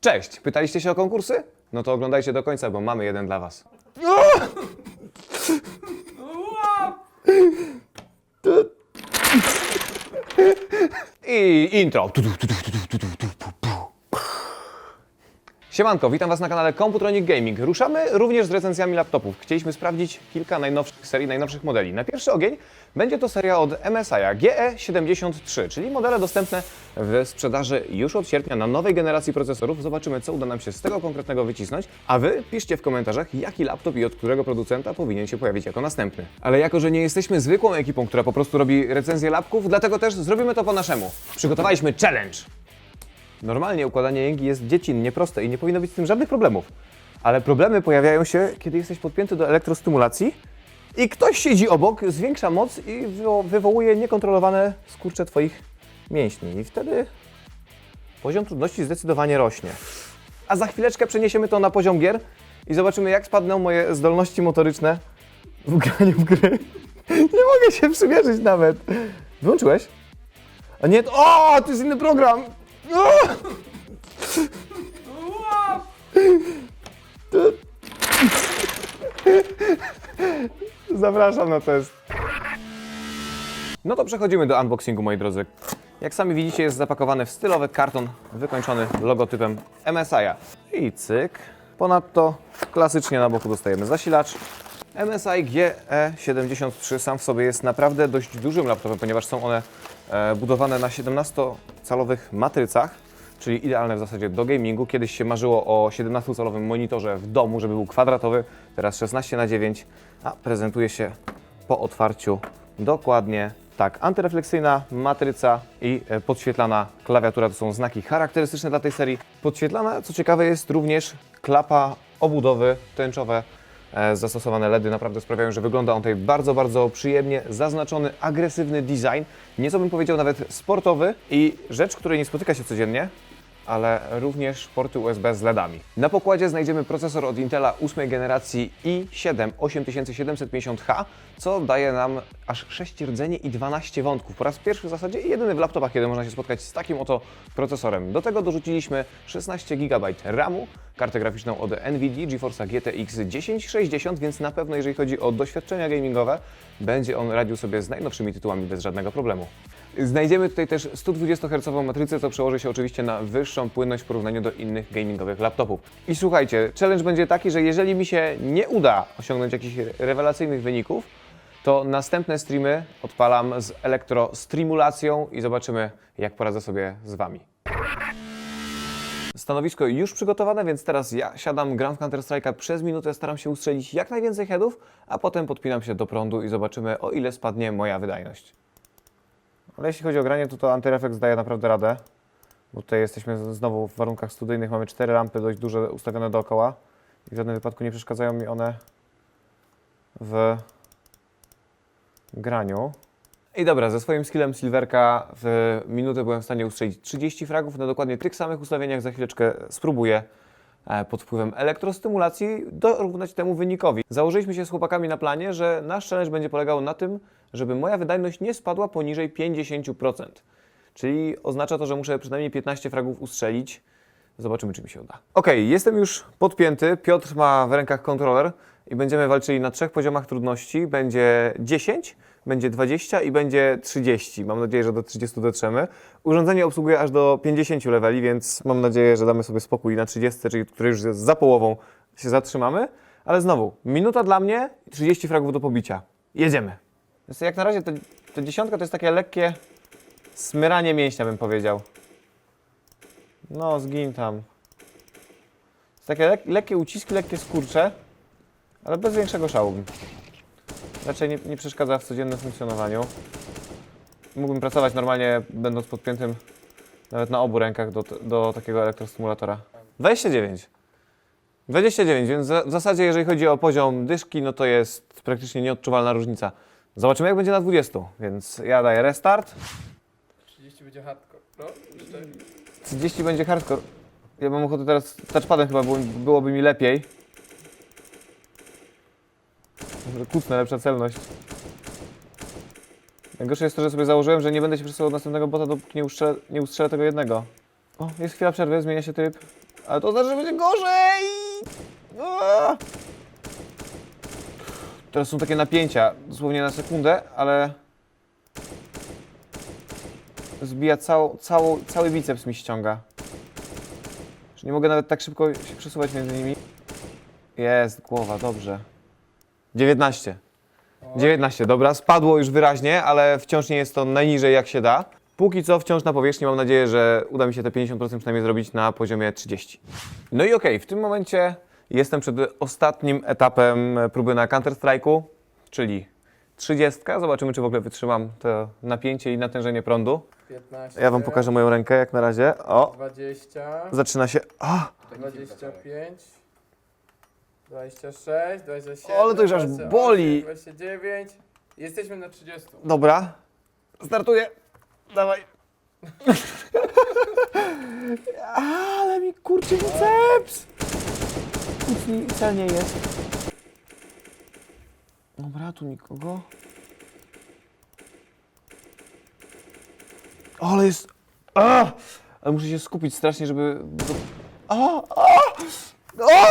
Cześć! Pytaliście się o konkursy? No to oglądajcie do końca, bo mamy jeden dla was. I intro. Siemanko, witam Was na kanale Computronic Gaming. Ruszamy również z recenzjami laptopów. Chcieliśmy sprawdzić kilka najnowszych serii, najnowszych modeli. Na pierwszy ogień będzie to seria od MSI GE73, czyli modele dostępne w sprzedaży już od sierpnia na nowej generacji procesorów. Zobaczymy, co uda nam się z tego konkretnego wycisnąć. A Wy piszcie w komentarzach, jaki laptop i od którego producenta powinien się pojawić jako następny. Ale jako, że nie jesteśmy zwykłą ekipą, która po prostu robi recenzję lapków, dlatego też zrobimy to po naszemu. Przygotowaliśmy challenge. Normalnie układanie jęgi jest dziecinnie proste i nie powinno być z tym żadnych problemów. Ale problemy pojawiają się, kiedy jesteś podpięty do elektrostymulacji i ktoś siedzi obok, zwiększa moc i wywo- wywołuje niekontrolowane skurcze Twoich mięśni. I wtedy poziom trudności zdecydowanie rośnie. A za chwileczkę przeniesiemy to na poziom gier i zobaczymy, jak spadną moje zdolności motoryczne w graniu w gry. Nie mogę się przymierzyć nawet. Wyłączyłeś? A nie, to- o, to jest inny program! Zapraszam na test. No to przechodzimy do unboxingu, moi drodzy. Jak sami widzicie, jest zapakowany w stylowy karton wykończony logotypem MSI'a. I cyk. Ponadto klasycznie na boku dostajemy zasilacz. MSI GE73 sam w sobie jest naprawdę dość dużym laptopem, ponieważ są one e, budowane na 17-calowych matrycach, czyli idealne w zasadzie do gamingu. Kiedyś się marzyło o 17-calowym monitorze w domu, żeby był kwadratowy, teraz 16 na 9 a prezentuje się po otwarciu dokładnie tak. Antyrefleksyjna matryca i e, podświetlana klawiatura to są znaki charakterystyczne dla tej serii. Podświetlana, co ciekawe, jest również klapa obudowy tęczowe. E, Zastosowane LEDy naprawdę sprawiają, że wygląda on tutaj bardzo, bardzo przyjemnie. Zaznaczony, agresywny design, nieco bym powiedział nawet sportowy i rzecz, której nie spotyka się codziennie, ale również porty USB z LEDami. Na pokładzie znajdziemy procesor od Intela 8 generacji i7 8750H, co daje nam aż 6 rdzeni i 12 wątków. Po raz pierwszy w zasadzie jedyny w laptopach, kiedy można się spotkać z takim oto procesorem. Do tego dorzuciliśmy 16 GB RAMu, kartę graficzną od NVIDIA GeForce GTX 1060, więc na pewno jeżeli chodzi o doświadczenia gamingowe, będzie on radził sobie z najnowszymi tytułami bez żadnego problemu. Znajdziemy tutaj też 120 Hz matrycę, co przełoży się oczywiście na wyższą płynność w porównaniu do innych gamingowych laptopów. I słuchajcie, challenge będzie taki, że jeżeli mi się nie uda osiągnąć jakichś rewelacyjnych wyników, to następne streamy odpalam z elektrostrimulacją i zobaczymy, jak poradzę sobie z Wami. Stanowisko już przygotowane, więc teraz ja siadam, gram w Counter-Strike'a przez minutę, staram się ustrzelić jak najwięcej headów, a potem podpinam się do prądu i zobaczymy, o ile spadnie moja wydajność. Ale jeśli chodzi o granie, to to antyrefleks daje naprawdę radę. Bo tutaj jesteśmy znowu w warunkach studyjnych, mamy cztery lampy dość duże ustawione dookoła i w żadnym wypadku nie przeszkadzają mi one w graniu. I dobra, ze swoim skillem Silverka w minutę byłem w stanie ustrzelić 30 fragów na dokładnie tych samych ustawieniach. Za chwileczkę spróbuję pod wpływem elektrostymulacji dorównać temu wynikowi. Założyliśmy się z chłopakami na planie, że nasz challenge będzie polegał na tym, żeby moja wydajność nie spadła poniżej 50%. Czyli oznacza to, że muszę przynajmniej 15 fragów ustrzelić. Zobaczymy, czy mi się uda. Ok, jestem już podpięty. Piotr ma w rękach kontroler i będziemy walczyli na trzech poziomach trudności. Będzie 10, będzie 20 i będzie 30. Mam nadzieję, że do 30 dotrzemy. Urządzenie obsługuje aż do 50 leveli, więc mam nadzieję, że damy sobie spokój na 30, czyli który już jest za połową, się zatrzymamy. Ale znowu, minuta dla mnie i 30 fragów do pobicia. Jedziemy. Więc jak na razie to, dziesiątka to jest takie lekkie smyranie mięśnia, bym powiedział. No, zgin tam. Jest takie lek lekkie uciski, lekkie skurcze, ale bez większego szału. Raczej nie, nie przeszkadza w codziennym funkcjonowaniu. Mógłbym pracować normalnie, będąc podpiętym nawet na obu rękach do, do takiego elektrostymulatora. 29. 29, więc w zasadzie jeżeli chodzi o poziom dyszki, no to jest praktycznie nieodczuwalna różnica. Zobaczymy jak będzie na 20, więc ja daję restart. 30 będzie hardcore. No, 4. 30 będzie hardcore. Ja mam ochotę teraz touchpadem chyba było, byłoby mi lepiej. Może lepsza celność. Najgorsze jest to, że sobie założyłem, że nie będę się przesuwał następnego bota, dopóki nie ustrzelę, nie ustrzelę tego jednego. O, jest chwila przerwy, zmienia się tryb. Ale to znaczy, że będzie gorzej! Teraz są takie napięcia, dosłownie na sekundę, ale... Zbija całą, całą, cały biceps mi ściąga. Że nie mogę nawet tak szybko się przesuwać między nimi. Jest, głowa, dobrze. 19. 19, dobra, spadło już wyraźnie, ale wciąż nie jest to najniżej jak się da. Póki co wciąż na powierzchni mam nadzieję, że uda mi się te 50% przynajmniej zrobić na poziomie 30. No i okej, w tym momencie jestem przed ostatnim etapem próby na Counter-Strike'u, czyli 30. Zobaczymy, czy w ogóle wytrzymam to napięcie i natężenie prądu. 15. Ja wam pokażę moją rękę jak na razie. O, 20. zaczyna się. A, 25. 26, 27. Ale to już aż 28, boli. 29. Jesteśmy na 30. dobra. Startuję. Dawaj. Ale mi kurczy biceps. Nic mi celnie jest. Dobra, tu nikogo. Ale jest... A! Ale muszę się skupić strasznie, żeby... A! A! A!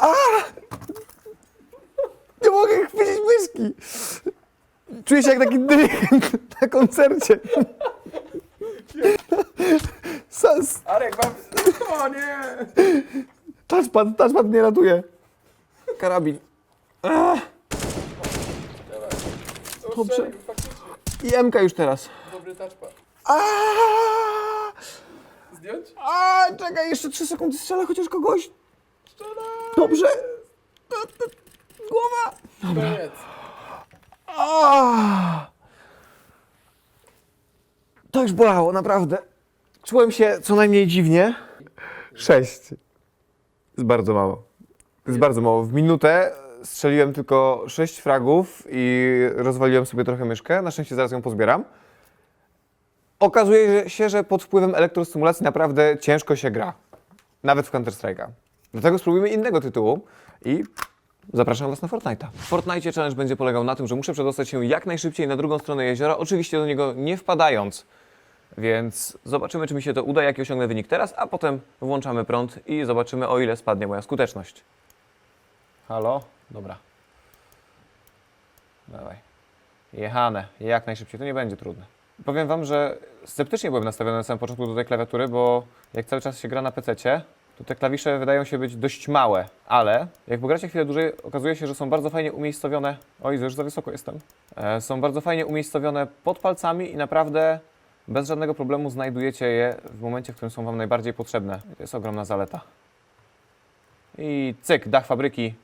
A! Nie mogę chwycić myszki. Czuję się jak taki dyrygent na koncercie. Sens. Arek, mam... O nie! Touchpad, touchpad mnie ratuje. Karabin. Dobrze. I MK już teraz. Dobry touchpad. Aaaa! Zdjąć? A, czekaj, jeszcze 3 sekundy strzelę chociaż kogoś. Dobrze. Głowa. Koniec. A! To już bolało, naprawdę. Czułem się co najmniej dziwnie. Sześć. Jest bardzo mało. Jest bardzo mało. W minutę strzeliłem tylko sześć fragów i rozwaliłem sobie trochę myszkę. Na szczęście zaraz ją pozbieram. Okazuje się, że pod wpływem elektrostymulacji naprawdę ciężko się gra. Nawet w Counter-Strike'a. Dlatego spróbujmy innego tytułu i Zapraszam Was na Fortnite'a. W Fortnite challenge będzie polegał na tym, że muszę przedostać się jak najszybciej na drugą stronę jeziora, oczywiście do niego nie wpadając. Więc zobaczymy, czy mi się to uda, jaki osiągnę wynik teraz, a potem włączamy prąd i zobaczymy, o ile spadnie moja skuteczność. Halo? Dobra. Dawaj. Jechane. Jak najszybciej. To nie będzie trudne. Powiem Wam, że sceptycznie byłem nastawiony na samym początku do tej klawiatury, bo jak cały czas się gra na PC, to te klawisze wydają się być dość małe, ale jak pogracie chwilę dłużej, okazuje się, że są bardzo fajnie umiejscowione. Oj, już za wysoko jestem. E, są bardzo fajnie umiejscowione pod palcami i naprawdę bez żadnego problemu znajdujecie je w momencie, w którym są Wam najbardziej potrzebne. To jest ogromna zaleta. I cyk, dach fabryki.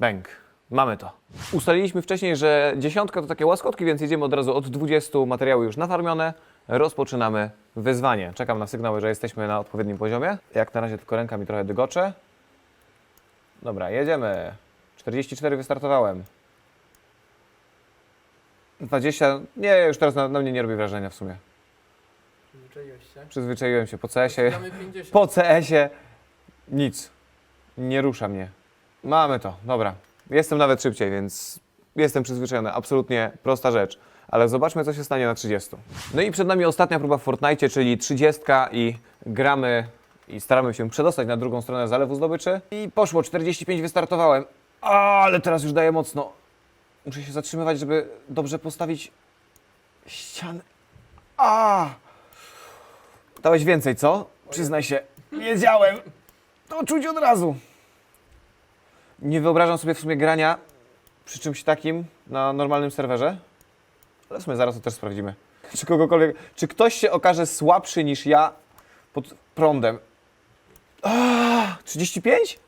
Bang. Mamy to. Ustaliliśmy wcześniej, że dziesiątka to takie łaskotki, więc jedziemy od razu od 20 materiały już nafarmione. Rozpoczynamy wyzwanie. Czekam na sygnał, że jesteśmy na odpowiednim poziomie. Jak na razie tylko ręka mi trochę dygocze. Dobra, jedziemy. 44 wystartowałem. 20. Nie, już teraz na, na mnie nie robi wrażenia w sumie. Zwyczaiłeś się. Przyzwyczaiłem się po CS-ie. Damy 50. Po CS-ie nic. Nie rusza mnie. Mamy to, dobra. Jestem nawet szybciej, więc jestem przyzwyczajony. Absolutnie prosta rzecz. Ale zobaczmy, co się stanie na 30. No i przed nami ostatnia próba w Fortnite, czyli 30 i gramy i staramy się przedostać na drugą stronę zalewu zdobyczy. I poszło, 45 wystartowałem. A, ale teraz już daję mocno. Muszę się zatrzymywać, żeby dobrze postawić ścianę. A! Dałeś więcej, co? Przyznaj się. Wiedziałem. To czuć od razu. Nie wyobrażam sobie w sumie grania przy czymś takim na normalnym serwerze. Ale w sumie zaraz to też sprawdzimy. Czy kogokolwiek, czy ktoś się okaże słabszy niż ja pod prądem. Ah, 35?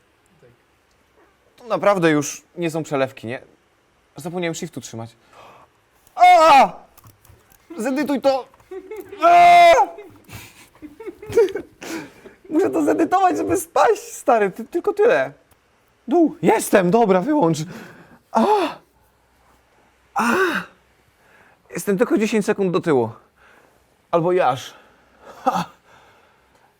To naprawdę już nie są przelewki, nie? Zapomniałem shiftu trzymać. A! Zedytuj to! A! Muszę to zedytować, żeby spaść, stary. Ty, tylko tyle. Dół. Jestem, dobra, wyłącz. A! A! Jestem tylko 10 sekund do tyłu. Albo i aż. Ha!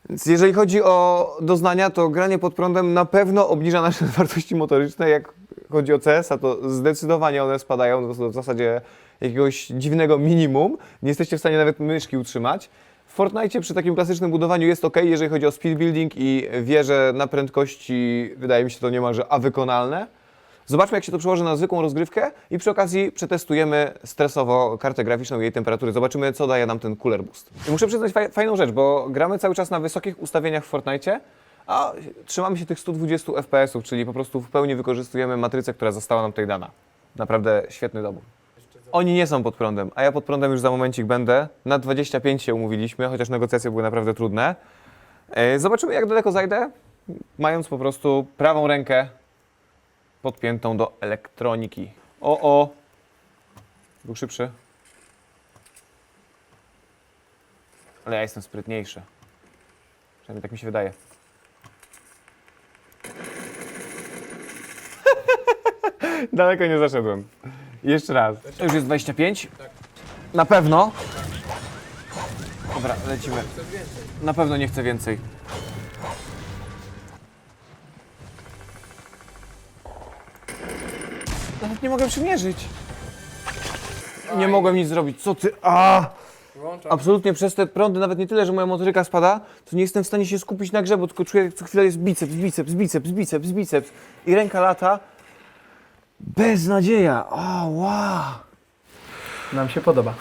Więc jeżeli chodzi o doznania, to granie pod prądem na pewno obniża nasze wartości motoryczne. Jak chodzi o CS, to zdecydowanie one spadają do, w zasadzie jakiegoś dziwnego minimum. Nie jesteście w stanie nawet myszki utrzymać. W Fortnite przy takim klasycznym budowaniu jest ok, jeżeli chodzi o speed building i wieże na prędkości, wydaje mi się to niemalże awykonalne. Zobaczmy, jak się to przełoży na zwykłą rozgrywkę i przy okazji przetestujemy stresowo kartę graficzną i jej temperatury. Zobaczymy, co daje nam ten cooler boost. I muszę przyznać faj- fajną rzecz, bo gramy cały czas na wysokich ustawieniach w Fortnite, a trzymamy się tych 120 FPS-ów, czyli po prostu w pełni wykorzystujemy matrycę, która została nam tutaj dana. Naprawdę świetny dobór. Oni nie są pod prądem, a ja pod prądem już za momencik będę. Na 25 się umówiliśmy, chociaż negocjacje były naprawdę trudne. E, Zobaczymy, jak daleko zajdę, mając po prostu prawą rękę podpiętą do elektroniki. O, o! Był szybszy. Ale ja jestem sprytniejszy. Przynajmniej tak mi się wydaje. Daleko nie zaszedłem. Jeszcze raz. To już jest 25? Tak. Na pewno. Dobra, lecimy. Na pewno nie chcę więcej. Nie mogę przymierzyć. Nie mogłem nic zrobić. Co ty? A! Absolutnie przez te prądy, nawet nie tyle, że moja motoryka spada, to nie jestem w stanie się skupić na grze, bo tylko czuję, jak co chwilę jest biceps, biceps, biceps, biceps, biceps i ręka lata. Beznadzieja. O, wow. Nam się podoba.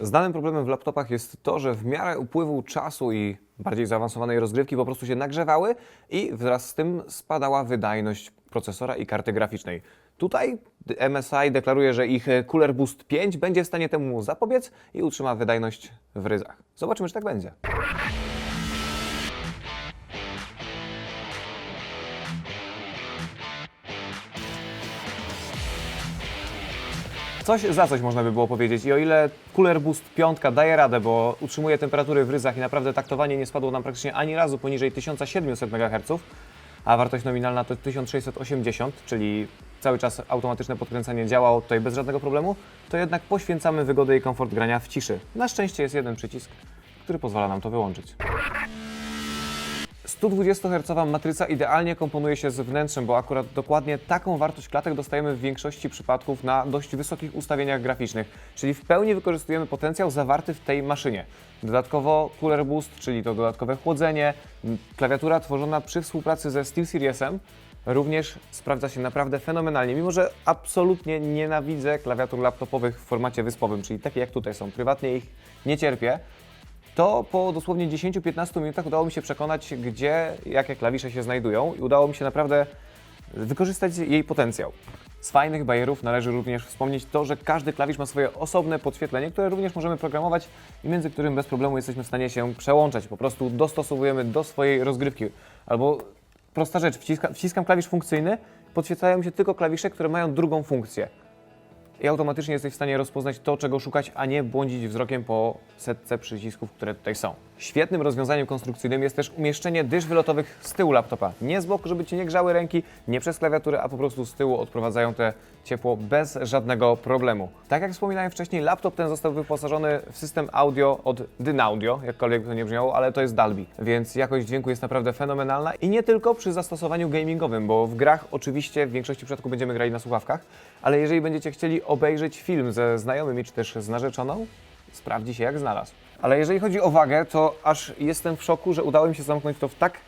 Znanym problemem w laptopach jest to, że w miarę upływu czasu i bardziej zaawansowanej rozgrywki po prostu się nagrzewały i wraz z tym spadała wydajność procesora i karty graficznej. Tutaj MSI deklaruje, że ich Cooler Boost 5 będzie w stanie temu zapobiec i utrzyma wydajność w ryzach. Zobaczymy, czy tak będzie. Coś za coś można by było powiedzieć. I o ile Cooler Boost 5 daje radę, bo utrzymuje temperatury w ryzach i naprawdę taktowanie nie spadło nam praktycznie ani razu poniżej 1700 MHz, a wartość nominalna to 1680, czyli cały czas automatyczne podkręcanie działało tutaj bez żadnego problemu, to jednak poświęcamy wygodę i komfort grania w ciszy. Na szczęście jest jeden przycisk, który pozwala nam to wyłączyć. 120 Hz matryca idealnie komponuje się z wnętrzem, bo akurat dokładnie taką wartość klatek dostajemy w większości przypadków na dość wysokich ustawieniach graficznych, czyli w pełni wykorzystujemy potencjał zawarty w tej maszynie. Dodatkowo Cooler Boost, czyli to dodatkowe chłodzenie, klawiatura tworzona przy współpracy ze SteelSeriesem również sprawdza się naprawdę fenomenalnie, mimo że absolutnie nienawidzę klawiatur laptopowych w formacie wyspowym, czyli takie jak tutaj są, prywatnie ich nie cierpię to po dosłownie 10-15 minutach udało mi się przekonać, gdzie jakie klawisze się znajdują i udało mi się naprawdę wykorzystać jej potencjał. Z fajnych bajerów należy również wspomnieć to, że każdy klawisz ma swoje osobne podświetlenie, które również możemy programować i między którym bez problemu jesteśmy w stanie się przełączać. Po prostu dostosowujemy do swojej rozgrywki. Albo prosta rzecz, wciska, wciskam klawisz funkcyjny, podświetlają się tylko klawisze, które mają drugą funkcję i automatycznie jesteś w stanie rozpoznać to, czego szukać, a nie błądzić wzrokiem po setce przycisków, które tutaj są. Świetnym rozwiązaniem konstrukcyjnym jest też umieszczenie dysz wylotowych z tyłu laptopa. Nie z boku, żeby Ci nie grzały ręki, nie przez klawiaturę, a po prostu z tyłu odprowadzają te ciepło bez żadnego problemu. Tak jak wspominałem wcześniej, laptop ten został wyposażony w system audio od Dynaudio, jakkolwiek to nie brzmiało, ale to jest Dolby, więc jakość dźwięku jest naprawdę fenomenalna i nie tylko przy zastosowaniu gamingowym, bo w grach oczywiście w większości przypadków będziemy grali na słuchawkach, ale jeżeli będziecie chcieli obejrzeć film ze znajomymi czy też z narzeczoną, sprawdzi się jak znalazł. Ale jeżeli chodzi o wagę, to aż jestem w szoku, że udało mi się zamknąć to w tak,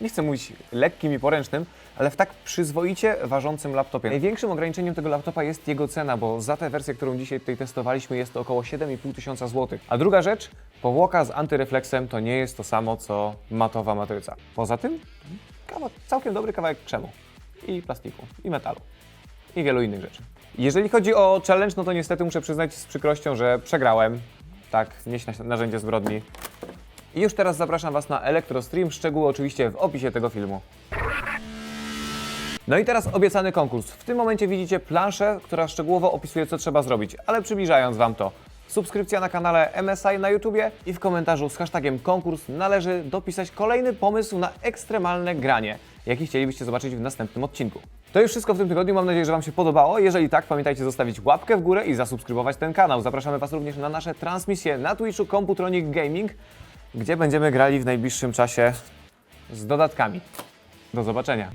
nie chcę mówić lekkim i poręcznym, ale w tak przyzwoicie ważącym laptopie. Największym ograniczeniem tego laptopa jest jego cena, bo za tę wersję, którą dzisiaj tutaj testowaliśmy, jest to około 7,5 tysiąca złotych. A druga rzecz, powłoka z antyrefleksem to nie jest to samo, co matowa matryca. Poza tym, całkiem dobry kawałek krzemu i plastiku, i metalu i wielu innych rzeczy. Jeżeli chodzi o challenge, no to niestety muszę przyznać z przykrością, że przegrałem. Tak, nieś na- narzędzie zbrodni. I już teraz zapraszam Was na Electro-Stream, szczegóły oczywiście w opisie tego filmu. No i teraz obiecany konkurs. W tym momencie widzicie planszę, która szczegółowo opisuje, co trzeba zrobić, ale przybliżając Wam to. Subskrypcja na kanale MSI na YouTubie i w komentarzu z hashtagiem konkurs należy dopisać kolejny pomysł na ekstremalne granie, jaki chcielibyście zobaczyć w następnym odcinku. To już wszystko w tym tygodniu. Mam nadzieję, że Wam się podobało. Jeżeli tak, pamiętajcie zostawić łapkę w górę i zasubskrybować ten kanał. Zapraszamy Was również na nasze transmisje na Twitchu Computronic Gaming, gdzie będziemy grali w najbliższym czasie z dodatkami. Do zobaczenia.